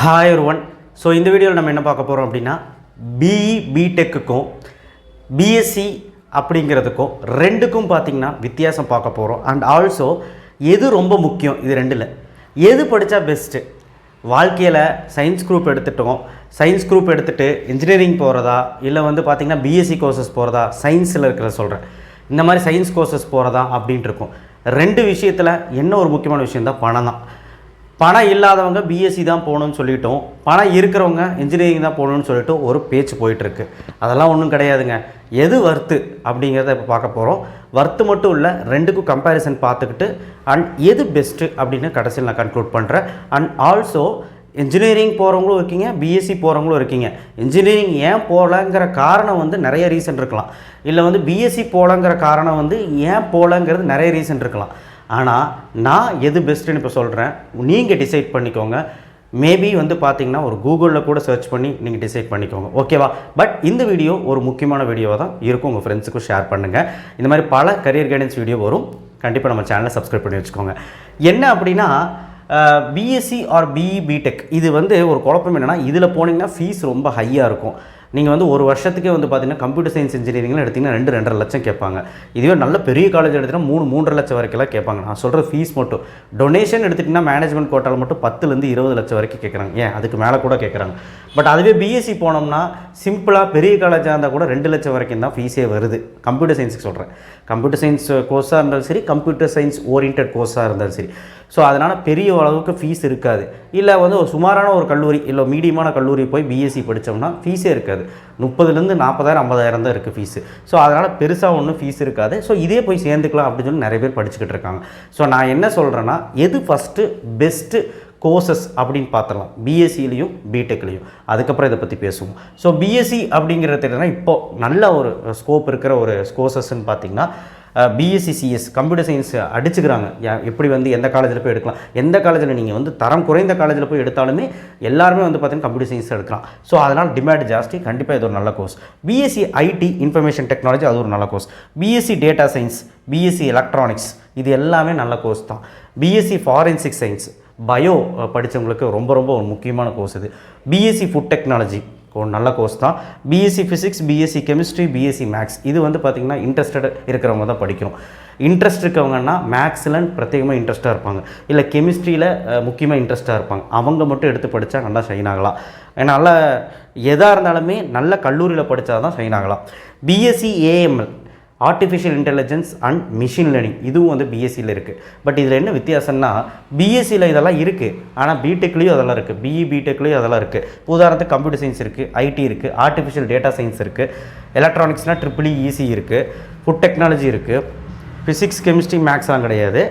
Hi one so இந்த வீடியோவில் நம்ம என்ன பார்க்க போகிறோம் அப்படின்னா பிஇ பிடெக்குக்கும் பிஎஸ்சி அப்படிங்கிறதுக்கும் ரெண்டுக்கும் பார்த்திங்கன்னா வித்தியாசம் பார்க்க போகிறோம் அண்ட் ஆல்சோ எது ரொம்ப முக்கியம்? இது ரெண்டில். எது படித்தா பெஸ்ட்டு வாழ்க்கையில் சயின்ஸ் குரூப் எடுத்துட்டோம். சயின்ஸ் குரூப் எடுத்துகிட்டு இன்ஜினியரிங் போகிறதா இல்லை வந்து பார்த்திங்கன்னா பிஎஸ்சி கோர்சஸ் போகிறதா சயின்ஸில் இருக்கிற சொல்கிறேன் இந்த மாதிரி சயின்ஸ் கோர்சஸ் போகிறதா அப்படின்ட்டு இருக்கும். ரெண்டு விஷயத்தில் என்ன ஒரு முக்கியமான விஷயம் தான் பணம் தான் பணம் இல்லாதவங்க பிஎஸ்சி தான் போகணும்னு சொல்லிட்டோம். பணம் இருக்கிறவங்க இன்ஜினியரிங் தான் போகணும்னு சொல்லிட்டு ஒரு பேச்சு போயிட்டுருக்கு. அதெல்லாம் ஒன்றும் கிடையாதுங்க. எது வர்த்து அப்படிங்கிறத இப்போ பார்க்க போகிறோம் வர்த்து மட்டும் இல்லை ரெண்டுக்கும் கம்பேரிசன் பார்த்துக்கிட்டு அண்ட் எது பெஸ்ட்டு அப்படின்னு கடைசியில் நான் கன்க்ளூட் பண்ணுறேன் அண்ட் ஆல்சோ இன்ஜினியரிங் போகிறவங்களும் இருக்கீங்க பிஎஸ்சி போகிறவங்களும் இருக்கீங்க. இன்ஜினியரிங் ஏன் போகலங்கிற காரணம் வந்து நிறைய ரீசன் இருக்கலாம். இல்லை வந்து பிஎஸ்சி போகலங்கிற காரணம் வந்து ஏன் போகலங்கிறது நிறைய ரீசன் இருக்கலாம். ஆனால் நான் எது பெஸ்ட்டுன்னு இப்போ சொல்கிறேன் நீங்கள் டிசைட் பண்ணிக்கோங்க. மேபி வந்து பார்த்தீங்கன்னா ஒரு கூகுளில் கூட சர்ச் பண்ணி நீங்கள் டிசைட் பண்ணிக்கோங்க. ஓகேவா பட் இந்த வீடியோ ஒரு முக்கியமான வீடியோவாக தான் இருக்கும். உங்கள் ஃப்ரெண்ட்ஸுக்கும் ஷேர் பண்ணுங்கள் இந்த மாதிரி பல கரியர் கைடன்ஸ் வீடியோ வரும். கண்டிப்பாக நம்ம சேனலை சப்ஸ்கிரைப் பண்ணி வச்சுக்கோங்க. என்ன அப்படின்னா பிஎஸ்சி ஆர் பிஇ பிடெக் இது வந்து ஒரு குழப்பம் என்னென்னா இதில் போனீங்கன்னா ஃபீஸ் ரொம்ப ஹையாக இருக்கும். நீங்கள் வந்து ஒரு வருஷத்துக்கே வந்து பார்த்தீங்கன்னா கம்ப்யூட்டர் சயின்ஸ் இன்ஜினியரிங்லாம் எடுத்திங்கன்னா ரெண்டு ரெண்டரை லட்சம் கேட்பாங்க. இதுவே நல்ல பெரிய காலேஜ் எடுத்திங்கன்னா மூணு மூன்றரை லட்சம் வரைக்கும்லாம் கேட்பாங்க. நான் சொல்கிற ஃபீஸ் மட்டும். டொனேஷன் எடுத்துட்டிங்கன்னா மேனேஜ்மெண்ட் கோட்டாவில் மட்டும் பத்துலேருந்து இருபது லட்சம் வரைக்கும் கேட்குறாங்க. ஏன்? அதுக்கு மேலே கூட கேட்குறாங்க. பட் அதுவே பிஎஸ்சி போனோம்னா சிம்பிளாக பெரிய காலேஜாக இருந்தால் கூட ரெண்டு லட்சம் வரைக்கும் தான் ஃபீஸே வருது. கம்ப்யூட்டர் சயின்ஸுக்கு சொல்கிறேன் கம்ப்யூட்டர் சயின்ஸ் கோர்ஸாக இருந்தாலும் சரி கம்ப்யூட்டர் சயின்ஸ் ஓரியன்ட் கோர்ஸாக இருந்தாலும் சரி. ஸோ அதனால் பெரிய அளவுக்கு ஃபீஸ் இருக்காது. இல்லை வந்து ஒரு சுமாரான ஒரு கல்லூரி இல்லை மீடியமான கல்லூரி போய் பிஎஸ்சி படித்தோம்னா ஃபீஸே இருக்காது. முப்பதுலேருந்து நாற்பதாயிரம் ஐம்பதாயிரம் தான் இருக்குது ஃபீஸு ஸோ அதனால் பெருசாக ஒன்றும் ஃபீஸ் இருக்காது. ஸோ இதே போய் சேர்ந்துக்கலாம் அப்படின்னு சொல்லி நிறைய பேர் படிச்சுக்கிட்டு இருக்காங்க. ஸோ நான் என்ன சொல்கிறேன்னா எது ஃபஸ்ட்டு பெஸ்ட்டு கோர்சஸ் அப்படின்னு பார்த்துடலாம். பிஎஸ்சிலையும் பிடெக்லேயும் அதுக்கப்புறம் இதை பற்றி பேசுவோம். ஸோ பிஎஸ்சி அப்படிங்கிறது என்னன்னா இப்போது நல்ல ஒரு ஸ்கோப் இருக்கிற ஒரு கோர்சஸ்ன்னு பார்த்தீங்கன்னா பிஎஸ்சி சிஎஸ் கம்ப்யூட்டர் சயின்ஸ் அடிச்சுக்கிறாங்க. எப்படி வந்து எந்த காலேஜில் போய் எடுக்கலாம்? எந்த காலேஜில் நீங்கள் வந்து தரம் குறைந்த காலேஜில் போய் எடுத்தாலுமே எல்லாருமே வந்து பார்த்தீங்கன்னா கம்ப்யூட்டர் சயின்ஸ் எடுக்கலாம். ஸோ அதனால் டிமாண்ட் ஜாஸ்தி. கண்டிப்பாக இது ஒரு நல்ல course BSc IT information technology அது ஒரு நல்ல course BSc data science BSc electronics இது எல்லாமே நல்ல கோர்ஸ் தான். பிஎஸ்சி ஃபாரென்சிக் சயின்ஸ் பயோ படித்தவங்களுக்கு ரொம்ப ரொம்ப ஒரு முக்கியமான கோர்ஸ் இது. பிஎஸ்சி ஃபுட் டெக்னாலஜி ஒரு நல்ல கோர்ஸ் தான். BSc physics BSc chemistry BSc maths இது வந்து பார்த்திங்கன்னா இன்ட்ரெஸ்டட் இருக்கிறவங்க தான் படிக்கணும். இன்ட்ரெஸ்ட் இருக்கவங்கன்னா மேக்ஸில் பிரத்யேகமாக இன்ட்ரெஸ்ட்டாக இருப்பாங்க. இல்லை கெமிஸ்ட்ரியில் முக்கியமாக இன்ட்ரெஸ்ட்டாக இருப்பாங்க. அவங்க மட்டும் எடுத்து படித்தா நல்லா ஷைன் ஆகலாம். ஏன்னா நல்ல எதாக இருந்தாலுமே நல்ல கல்லூரியில் படித்தா தான் ஷைன் ஆகலாம் BSc AML artificial intelligence and machine learning இதுவும் வந்து பிஎஸ்சியில் இருக்குது பட் இதில் என்ன வித்தியாசம்னா பிஎஸ்சியில் இதெல்லாம் இருக்குது ஆனால் பிடெக்லேயும் அதெல்லாம் இருக்குது பிஇ பிடெக்லேயும் அதெல்லாம் இருக்குது உதாரணத்துக்கு கம்ப்யூட்டர் சயின்ஸ் இருக்குது ஐடி இருக்குது ஆர்டிஃபிஷியல் டேட்டா சயின்ஸ் இருக்குது எலக்ட்ரானிக்ஸ்னால் ட்ரிபிள் இசி இருக்குது ஃபுட் டெக்னாலஜி இருக்குது ஃபிசிக்ஸ் கெமிஸ்ட்ரி மேக்ஸ்லாம் கிடையாது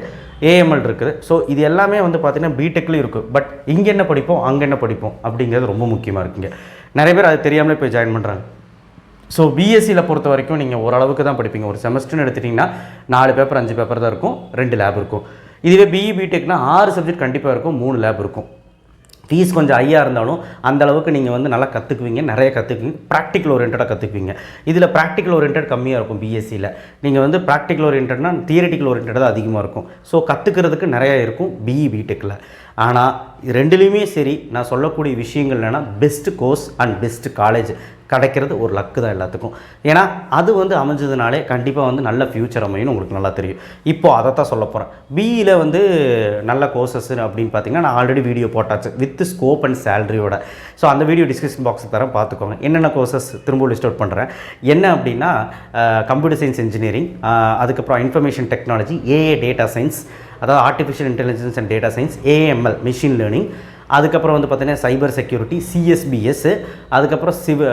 ஏஎம்எல் இருக்குது. ஸோ இது எல்லாமே வந்து பார்த்திங்கன்னா பிடெக்லேயும் இருக்குது பட் இங்கே என்ன படிப்போம்? அங்கே என்ன படிப்போம்? அப்படிங்கிறது ரொம்ப முக்கியமாக இருக்குங்க. நிறைய பேர் அது தெரியாமலே போய் ஜாயின் பண்ணுறாங்க ஸோ பிஎஸ்சியில் பொறுத்த வரைக்கும் நீங்கள் ஓரளவுக்கு தான் படிப்பீங்க. ஒரு செமஸ்டர்னு எடுத்துட்டிங்கன்னா நாலு பேப்பர் அஞ்சு பேப்பர் தான் இருக்கும். ரெண்டு லேப் இருக்கும். இதுவே பிஇ பிடெக்னா ஆறு சப்ஜெக்ட் கண்டிப்பாக இருக்கும். மூணு லேப் இருக்கும். ஃபீஸ் கொஞ்சம் ஹையாக இருந்தாலும் அந்த அளவுக்கு நீங்கள் வந்து நல்லா கற்றுக்குவீங்க நிறைய கற்றுக்குவீங்க ப்ராக்டிக்கல் ஓரியன்டாக கற்றுக்குவீங்க இதில் ப்ராக்டிக்கல் ஓரியன்ட் கம்மியாக இருக்கும் பிஎஸ்சியில் நீங்கள் வந்து ப்ராக்டிக்கல் ஓரியன்ட்னா தியரிட்டிக்கல் ஓரியன்ட் தான் அதிகமாக இருக்கும். ஸோ கற்றுக்கிறதுக்கு நிறையா இருக்கும் பிஇ பிடெக்கில் ஆனால் ரெண்டுலேயுமே சரி நான் சொல்லக்கூடிய விஷயங்கள் என்னென்னா best course and best college கிடைக்கிறது ஒரு லக்கு தான் எல்லாத்துக்கும். ஏன்னா அது வந்து அமைஞ்சதுனாலே கண்டிப்பாக வந்து நல்ல ஃப்யூச்சர் அமையும் உங்களுக்கு நல்லா தெரியும். இப்போ அதை தான் சொல்ல போகிறேன் பிஇயில் வந்து நல்ல கோர்சஸ் அப்படின்னு பார்த்தீங்கன்னா நான் ஆல்ரெடி வீடியோ போட்டாச்சு. வித் ஸ்கோப் அண்ட் சேலரியோட ஸோ அந்த வீடியோ டிஸ்கிரிப்ஷன் பாக்ஸ் தரேன். பார்த்துக்கோங்க என்னென்ன கோர்சஸ் திரும்ப லிஸ்ட் அவுட் பண்ணுறேன் என்ன அப்படின்னா கம்ப்யூட்டர் சயின்ஸ் இன்ஜினியரிங் அதுக்கப்புறம் information technology AA data science அதாவது artificial intelligence and data science AML machine learning அதுக்கப்புறம் வந்து பார்த்தீங்கன்னா சைபர் செக்யூரிட்டி சிஎஸ்பிஎஸ் அதுக்கப்புறம் சிவ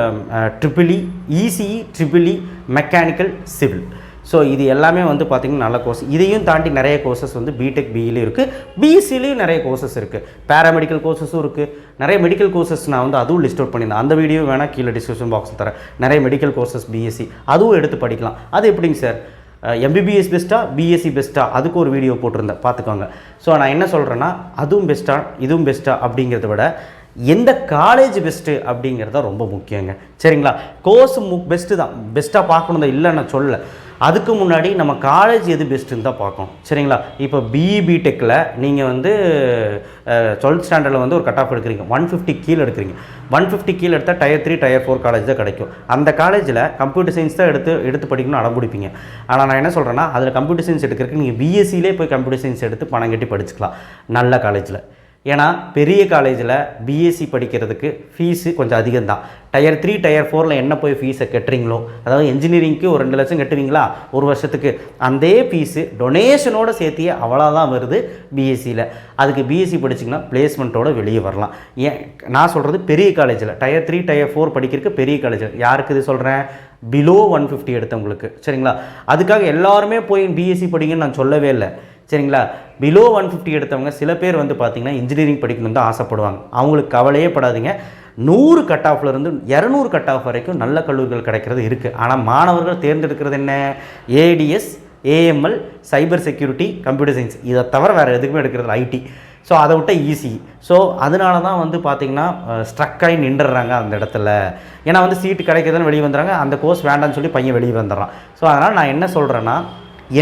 triple E ECE triple E mechanical civil so இது எல்லாமே வந்து பார்த்திங்கன்னா நல்ல கோர்ஸ் இதையும் தாண்டி நிறைய கோர்சஸ் வந்து பிடெக் பிஇலையும் இருக்குது பிஎஸ்சிலையும் நிறைய கோர்சஸ் இருக்குது பேராமெடிக்கல் கோர்சஸும் இருக்குது நிறைய மெடிக்கல் கோர்சஸ் நான் வந்து அதுவும் லிஸ்ட் அவுட் பண்ணியிருந்தேன். அந்த வீடியோ வேணால் கீழே டிஸ்கிரிப்ஷன் பாக்ஸ் தரேன். நிறைய மெடிக்கல் கோர்சஸ் பிஎஸ்சி அதுவும் எடுத்து படிக்கலாம். அது எப்படிங்க சார்? எம்பிபிஎஸ் பெஸ்ட்டாக பிஎஸ்சி பெஸ்ட்டாக அதுக்கு ஒரு வீடியோ போட்டிருந்தேன். பார்த்துக்கோங்க. ஸோ நான் என்ன சொல்கிறேன்னா அதுவும் பெஸ்ட்டா இதுவும் பெஸ்ட்டாக அப்படிங்கிறத விட எந்த காலேஜ் பெஸ்ட்டு அப்படிங்கிறது ரொம்ப முக்கியங்க. சரிங்களா? கோர்ஸ் மு பெஸ்ட்டு தான். பெஸ்ட்டாக பார்க்கணும் தான் இல்லை நான் சொல்லலை. அதுக்கு முன்னாடி நம்ம காலேஜ் எது பெஸ்ட்டுன்னு தான் பார்க்கணும். சரிங்களா? இப்போ பிஇ பிடெக்கில் நீங்கள் வந்து டுவெல்த் ஸ்டாண்டர்டில் வந்து ஒரு கட் ஆஃப் எடுக்கிறீங்க. ஒன் ஃபிஃப்டி கீழே எடுக்கிறீங்க. ஒன் ஃபிஃப்டி கீழே எடுத்தால் tier three tier four college தான் கிடைக்கும். அந்த காலேஜில் கம்ப்யூட்டர் சயின்ஸ் தான் எடுத்து எடுத்து படிக்கணும்னு அடம்பிடிப்பீங்க. ஆனால் நான் என்ன சொல்கிறேன்னா அதில் கம்ப்யூட்டர் சயின்ஸ் எடுக்கிறதுக்கு நீங்கள் பிஎஸ்சிலே போய் கம்ப்யூட்டர் சயின்ஸ் எடுத்து பணம் கட்டி படிச்சுக்கலாம். நல்ல காலேஜில் ஏன்னா பெரிய காலேஜில் பிஎஸ்சி படிக்கிறதுக்கு ஃபீஸு கொஞ்சம் அதிகம் தான் டயர் த்ரீ டயர் ஃபோரில் என்ன போய் ஃபீஸை கட்டுறீங்களோ அதாவது இன்ஜினியரிங்க்கு ஒரு ரெண்டு லட்சம் கட்டுவீங்களா ஒரு வருஷத்துக்கு அந்த ஃபீஸு டொனேஷனோட சேர்த்தியே அவ்வளோதான் வருது பிஎஸ்சியில் அதுக்கு பிஎஸ்சி படிச்சிங்கன்னா பிளேஸ்மெண்ட்டோடு வெளியே வரலாம். ஏன் நான் சொல்கிறது பெரிய காலேஜில் டயர் த்ரீ டயர் ஃபோர் படிக்கிறதுக்கு பெரிய காலேஜில் யாருக்கு இது சொல்கிறேன் பிலோ ஒன் ஃபிஃப்டி எடுத்தவங்களுக்கு. சரிங்களா? அதுக்காக எல்லாருமே போய் பிஎஸ்சி படிங்கன்னு நான் சொல்லவே இல்லை. சரிங்களா? பிலோ ஒன் ஃபிஃப்டி எடுத்தவங்க சில பேர் வந்து பார்த்திங்கன்னா இன்ஜினியரிங் படிக்கணும்னு தான் ஆசைப்படுவாங்க. அவங்களுக்கு கவலையே படாதீங்க. நூறு கட் ஆஃப்லேருந்து இரநூறு கட் ஆஃப் வரைக்கும் நல்ல கல்லூரிகள் கிடைக்கிறது இருக்குது ஆனால் மாணவர்கள் தேர்ந்தெடுக்கிறது என்ன? ADS AML cyber security computer science இதை தவிர வேறு எதுக்குமே எடுக்கிறது ஐடி ஸோ அதை விட்டால் ஈஸி ஸோ அதனால தான் வந்து பார்த்திங்கன்னா ஸ்ட்ரக் ஆகி நின்றுறாங்க அந்த இடத்துல. ஏன்னா வந்து சீட்டு கிடைக்கிறதுன்னு வெளியே வந்துடுறாங்க. அந்த கோர்ஸ் வேண்டாம்னு சொல்லி பையன் வெளியே வந்துடுறான். ஸோ அதனால் நான் என்ன சொல்கிறேன்னா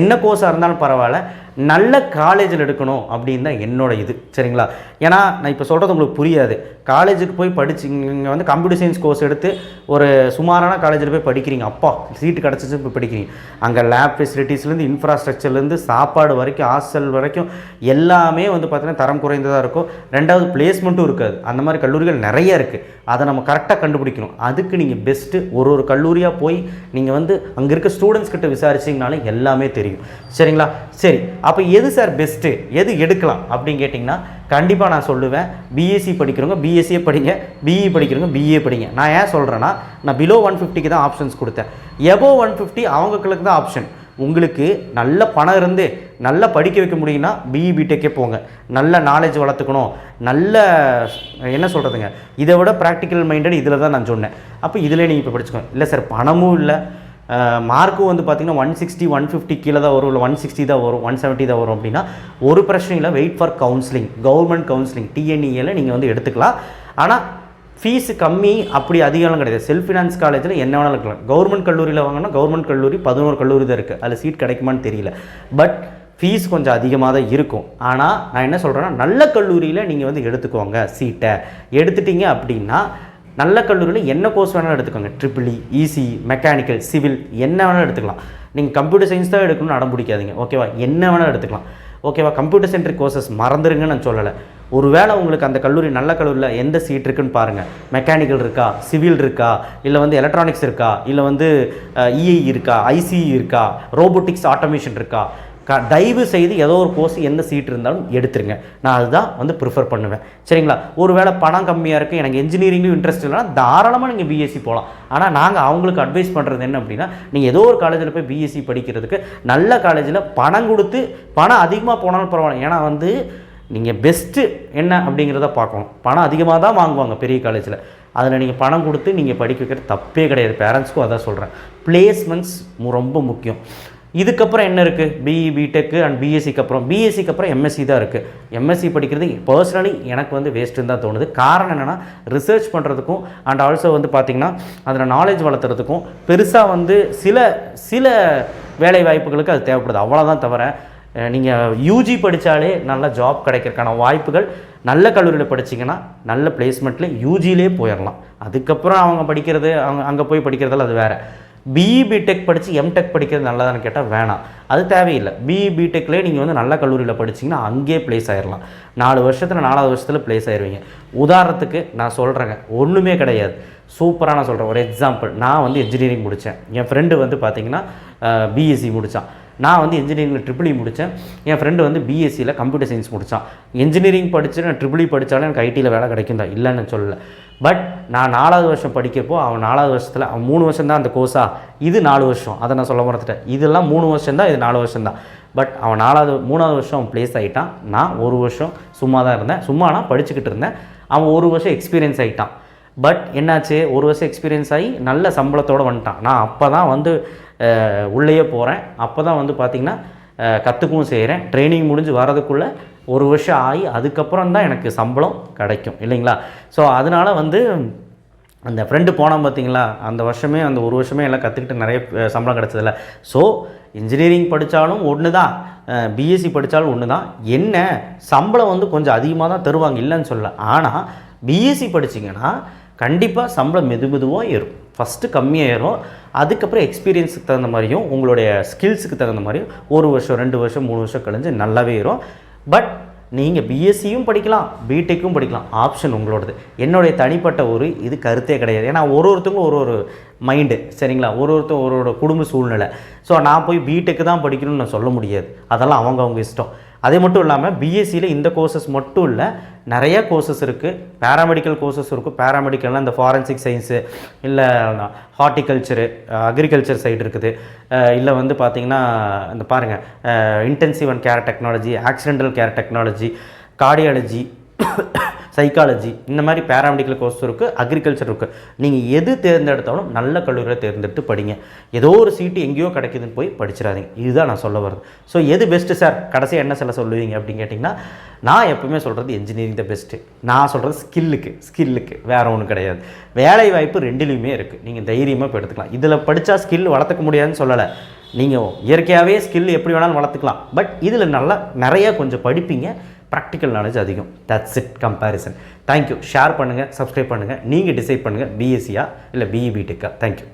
என்ன கோர்ஸாக இருந்தாலும் பரவாயில்ல. நல்ல காலேஜில் எடுக்கணும் அப்படின்னு தான் என்னோட இது. சரிங்களா? ஏன்னா நான் இப்போ சொல்கிறது உங்களுக்கு புரியாது. காலேஜுக்கு போய் படிச்சு நீங்கள் வந்து கம்ப்யூட்டர் சயின்ஸ் கோர்ஸ் எடுத்து ஒரு சுமாரான காலேஜில் போய் படிக்கிறீங்க. அப்பா சீட்டு கிடச்சிச்சு போய் படிக்கிறீங்க. அங்கே லேப் ஃபெசிலிட்டிஸ்லேருந்து இன்ஃப்ராஸ்ட்ரக்சர்லேருந்து சாப்பாடு வரைக்கும் ஹாஸ்டல் வரைக்கும் எல்லாமே வந்து பார்த்திங்கன்னா தரம் குறைந்ததாக இருக்கும். ரெண்டாவது பிளேஸ்மெண்ட்டும் இருக்காது. அந்த மாதிரி கல்லூரிகள் நிறைய இருக்குது அதை நம்ம கரெக்டாக கண்டுபிடிக்கணும். அதுக்கு நீங்கள் பெஸ்ட்டு ஒரு ஒரு கல்லூரியாக போய் நீங்கள் வந்து அங்கே இருக்க ஸ்டூடெண்ட்ஸ் கிட்ட விசாரிச்சிங்கனாலே எல்லாமே தெரியும். சரிங்களா? சரி. அப்போ எது சார் பெஸ்ட்டு எது எடுக்கலாம்? அப்படின்னு கேட்டிங்கன்னா கண்டிப்பாக நான் சொல்லுவேன். பிஎஸ்சி படிக்கிறவங்க பிஎஸ்சியே படிங்க. பிஇ படிக்கிறவங்க பிஏ படிங்க. நான் ஏன் சொல்கிறேன்னா நான் பிலோ ஒன் ஃபிஃப்டிக்கு தான் ஆப்ஷன்ஸ் கொடுத்தேன். எபோ ஒன் ஃபிஃப்டி அவங்களுக்கு தான் ஆப்ஷன் உங்களுக்கு நல்ல பணம் இருந்து நல்லா படிக்க வைக்க முடியும்னா பிஇ பிடெக்கே போங்க. நல்ல நாலேஜ் வளர்த்துக்கணும். நல்ல என்ன சொல்கிறதுங்க இதை விட ப்ராக்டிக்கல் மைண்டட் இதில் தான் நான் சொன்னேன். அப்போ இதில் நீங்கள் இப்போ படிச்சுக்கோங்க. இல்லை சார் பணமும் இல்லை. மார்க்கும் வந்து பார்த்தீங்கன்னா ஒன் சிக்ஸ்டி ஒன் ஃபிஃப்டி கீழே தான் வரும் இல்லை ஒன் சிக்ஸ்டி தான் வரும் ஒன் செவன்ட்டி தான் வரும் அப்படின்னா ஒரு பிரச்சனையில் wait for counselling government counselling டிஎன்இஏல நீங்கள் வந்து எடுத்துக்கலாம். ஆனால் ஃபீஸ் கம்மி அப்படி அதிகம்லாம் கிடையாது. செல்ஃப் ஃபினான்ஸ் காலேஜில் என்ன வேணாலும் இருக்கலாம். கவர்மெண்ட் கல்லூரியில் வாங்கினா கவர்மெண்ட் கல்லூரி பதினோரு கல்லூரி தான் இருக்குது அதில் சீட் கிடைக்குமான்னு தெரியல. பட் ஃபீஸ் கொஞ்சம் அதிகமாக தான் இருக்கும். ஆனால் நான் என்ன சொல்கிறேன்னா நல்ல கல்லூரியில் நீங்கள் வந்து எடுத்துக்கோங்க சீட்டை எடுத்துட்டீங்க அப்படின்னா நல்ல கல்லூரியில் என்ன கோர்ஸ் வேணாலும் எடுத்துக்கோங்க. ட்ரிபிளி இசி மெக்கானிக்கல் சிவில் என்ன வேணாலும் எடுத்துக்கலாம். நீங்கள் கம்ப்யூட்டர் சயின்ஸ் தான் எடுக்கணும்னு அடம் பிடிக்காதீங்க. ஓகேவா என்ன வேணாலும் எடுத்துக்கலாம். ஓகேவா கம்ப்யூட்டர் சென்ட்ரிக் கோர்சஸ் மறந்துருங்கன்னு நான் சொல்லலை. ஒருவேளை உங்களுக்கு அந்த கல்லூரி நல்ல கல்லூரியில் எந்த சீட் இருக்குன்னு பாருங்கள் மெக்கானிக்கல் இருக்கா? சிவில் இருக்கா? இல்லை வந்து எலக்ட்ரானிக்ஸ் இருக்கா? இல்லை வந்து இஐ இருக்கா? ஐசிஇ இருக்கா? ரோபோட்டிக்ஸ் ஆட்டோமேஷன் இருக்கா? க தயவு செய்து ஏதோ ஒரு கோர்ஸ் எந்த சீட் இருந்தாலும் எடுத்துருங்க. நான் அதுதான் வந்து ப்ரிஃபர் பண்ணுவேன். சரிங்களா? ஒருவேளை பணம் கம்மியாக இருக்குது எனக்கு இன்ஜினியரிங்கும் இன்ட்ரெஸ்ட் இல்லைனா தாராளமாக நீங்கள் பிஎஸ்சி போகலாம் ஆனால் நாங்கள் அவங்களுக்கு அட்வைஸ் பண்ணுறது என்ன அப்படின்னா நீங்கள் ஏதோ ஒரு காலேஜில் போய் பிஎஸ்சி படிக்கிறதுக்கு நல்ல காலேஜில் பணம் கொடுத்து பணம் அதிகமாக போனாலும் பரவாயில்ல. ஏன்னா வந்து நீங்கள் பெஸ்ட்டு என்ன அப்படிங்கிறத பார்க்கணும். பணம் அதிகமாக தான் வாங்குவாங்க பெரிய காலேஜில் அதில் நீங்கள் பணம் கொடுத்து நீங்கள் படிக்க வைக்கிறது தப்பே கிடையாது. பேரண்ட்ஸ்க்கும் அதான் சொல்கிறேன் பிளேஸ்மெண்ட்ஸ் ரொம்ப முக்கியம். இதுக்கப்புறம் என்ன இருக்குது பிஇ பிடெக்கு அண்ட் பிஎஸ்சிக்கு அப்புறம். பிஎஸ்சிக்கு அப்புறம் எம்எஸ்சி தான் இருக்குது எம்எஸ்சி படிக்கிறது பர்சனலி எனக்கு வந்து வேஸ்ட்டுன்னு தான் தோணுது. காரணம் என்னென்னா ரிசர்ச் பண்ணுறதுக்கும் அண்ட் ஆல்சோ வந்து பார்த்திங்கன்னா அதில் நாலேஜ் வளர்த்துறதுக்கும் பெருசாக வந்து சில சில வேலை வாய்ப்புகளுக்கு அது தேவைப்படுது. அவ்வளோதான் தவிர நீங்கள் யூஜி படித்தாலே நல்ல ஜாப் கிடைக்கிறதுக்கான வாய்ப்புகள் நல்ல கல்லூரியில் படிச்சிங்கன்னா நல்ல பிளேஸ்மெண்ட்டில் யூஜிலே போயிடலாம் அதுக்கப்புறம் அவங்க படிக்கிறது அவங்க அங்கே போய் படிக்கிறதெல்லாம் அது வேறு. பிஇ பிடெக் படித்து எம்டெக் படிக்கிறது நல்லதான்னு கேட்டால் வேணாம். அது தேவையில்லை. பிஇ பிடெக்லேயே நீங்கள் வந்து நல்ல கல்லூரியில் படிச்சிங்கன்னா அங்கேயே ப்ளேஸ் ஆயிடலாம் நாலு வருஷத்தில் நாலாவது வருஷத்தில் ப்ளேஸ் ஆயிடுவீங்க உதாரணத்துக்கு நான் சொல்கிறேங்க ஒன்றுமே கிடையாது. சூப்பராக நான் சொல்கிறேன் ஒரு எக்ஸாம்பிள் நான் வந்து இன்ஜினியரிங் முடித்தேன் என் ஃப்ரெண்டு வந்து பார்த்திங்கன்னா பிஎஸ்சி முடித்தான் நான் வந்து இன்ஜினியரிங்கில் ட்ரிபிளி முடித்தேன் என் ஃப்ரெண்டு வந்து பிஎஸ்சியில் கம்ப்யூட்டர் சயின்ஸ் முடித்தான் இன்ஜினியரிங் படித்து நான் ட்ரிபிளி e படித்தாலும் எனக்கு ஐடியில் வேலை கிடைக்கும் தான் இல்லைன்னு சொல்லலை. பட் நான் நாலாவது வருஷம் படிக்கிறப்போ அவன் நாலாவது வருஷத்தில் அவன் மூணு வருஷம் தான் அந்த கோர்ஸா இது நாலு வருஷம். அதை நான் சொல்ல மறந்துட்டேன். இதெல்லாம் மூணு வருஷம் தான் இது நாலு வருஷம் தான். பட் அவன் நாலாவது மூணாவது வருஷம் அவன் ப்ளேஸ் ஆகிட்டான் நான் ஒரு வருஷம் சும்மா தான் இருந்தேன். சும்மா நான் படிச்சுக்கிட்டு இருந்தேன். அவன் ஒரு வருஷம் எக்ஸ்பீரியன்ஸ் ஆகிட்டான் பட் என்னாச்சு? ஒரு வருஷம் எக்ஸ்பீரியன்ஸ் ஆகி நல்ல சம்பளத்தோடு வந்துட்டான். நான் அப்போ தான் வந்து உள்ளேயே போகிறேன் அப்போ தான் வந்து பார்த்திங்கன்னா கற்றுக்கவும் செய்கிறேன் ட்ரைனிங் முடிஞ்சு வரதுக்குள்ளே ஒரு வருஷம் ஆகி அதுக்கப்புறம் தான் எனக்கு சம்பளம் கிடைக்கும். இல்லைங்களா? ஸோ அதனால் வந்து அந்த ஃப்ரெண்டு போனால் பார்த்தீங்களா அந்த வருஷமே அந்த ஒரு வருஷமே எல்லாம் கற்றுக்கிட்டு நிறைய சம்பளம் கிடச்சதில்ல. ஸோ இன்ஜினியரிங் படித்தாலும் ஒன்று தான் பிஎஸ்சி படித்தாலும் ஒன்று தான் என்ன? சம்பளம் வந்து கொஞ்சம் அதிகமாக தான் தருவாங்க இல்லைன்னு சொல்ல ஆனால் பிஎஸ்சி படிச்சிங்கன்னா கண்டிப்பாக சம்பளம் மெது மெதுவாக ஏறும். ஃபஸ்ட்டு கம்மியாக ஏறும். அதுக்கப்புறம் எக்ஸ்பீரியன்ஸுக்கு தகுந்த மாதிரியும் உங்களுடைய ஸ்கில்ஸுக்கு தகுந்த மாதிரியும் ஒரு வருஷம் ரெண்டு வருஷம் மூணு வருஷம் கழிஞ்சு நல்லாவே ஏறும். பட் நீங்கள் பிஎஸ்சியும் படிக்கலாம் பிடெக்கும் படிக்கலாம். ஆப்ஷன் உங்களோடது. என்னுடைய தனிப்பட்ட ஒரு இது கருத்தே கிடையாது. ஏன்னா ஒரு ஒருத்தவங்களும் ஒரு ஒரு மைண்டு சரிங்களா? ஒரு ஒருத்தர் ஒரு ஒரு குடும்ப சூழ்நிலை. ஸோ நான் போய் பிடெக்கு தான் படிக்கணும்னு நான் சொல்ல முடியாது. அதெல்லாம் அவங்கவுங்க இஷ்டம். அதே மட்டும் இல்லாமல் பிஎஸ்சியில் இந்த கோர்சஸ் மட்டும் இல்லை நிறைய கோர்சஸ் இருக்குது பேராமெடிக்கல் கோர்சஸ் இருக்குது பேராமெடிக்கல்னால் இந்த ஃபாரன்சிக் சயின்ஸு இல்லை ஹார்ட்டிகல்ச்சரு அக்ரிகல்ச்சர் சைடு இருக்குது. இல்லை வந்து பார்த்திங்கன்னா இந்த பாருங்கள் intensive and care technology accidental care technology cardiology psychology இந்த மாதிரி பேராமெடிக்கல் கோர்ஸ் இருக்குது அக்ரிகல்ச்சர் இருக்குது நீங்கள் எது தேர்ந்தெடுத்தாலும் நல்ல கல்லூரியில் தேர்ந்தெடுத்து படிங்க. ஏதோ ஒரு சீட்டு எங்கேயோ கிடைக்குதுன்னு போய் படிச்சிடாதீங்க. இதுதான் நான் சொல்ல வருது ஸோ எது பெஸ்ட்டு சார் கடைசியாக என்ன சில சொல்லுவீங்க அப்படின்னு கேட்டிங்கன்னா நான் எப்பவுமே சொல்கிறது இன்ஜினியரிங் த பெஸ்ட்டு நான் சொல்கிறது ஸ்கில்லுக்கு ஸ்கில்லுக்கு வேறு ஒன்றும் கிடையாது. வேலை வாய்ப்பு ரெண்டுலேயுமே இருக்குது நீங்கள் தைரியமாக இப்போ எடுத்துக்கலாம். இதில் படித்தா ஸ்கில் வளர்த்துக்க முடியாதுன்னு சொல்லலை. நீங்கள் இயற்கையாகவே ஸ்கில் எப்படி வேணாலும் வளர்த்துக்கலாம். பட் இதில் நல்லா நிறையா கொஞ்சம் படிப்பீங்க. ப்ராக்டிக்கல் நாலேஜ் அதிகம். That's it comparison thank you share பண்ணுங்கள் சப்ஸ்கிரைப் பண்ணுங்கள் நீங்கள் டிசைட் பண்ணுங்கள் பிஎஸ்சியா இல்லை பிஇ பிடெக்கா தேங்க்யூ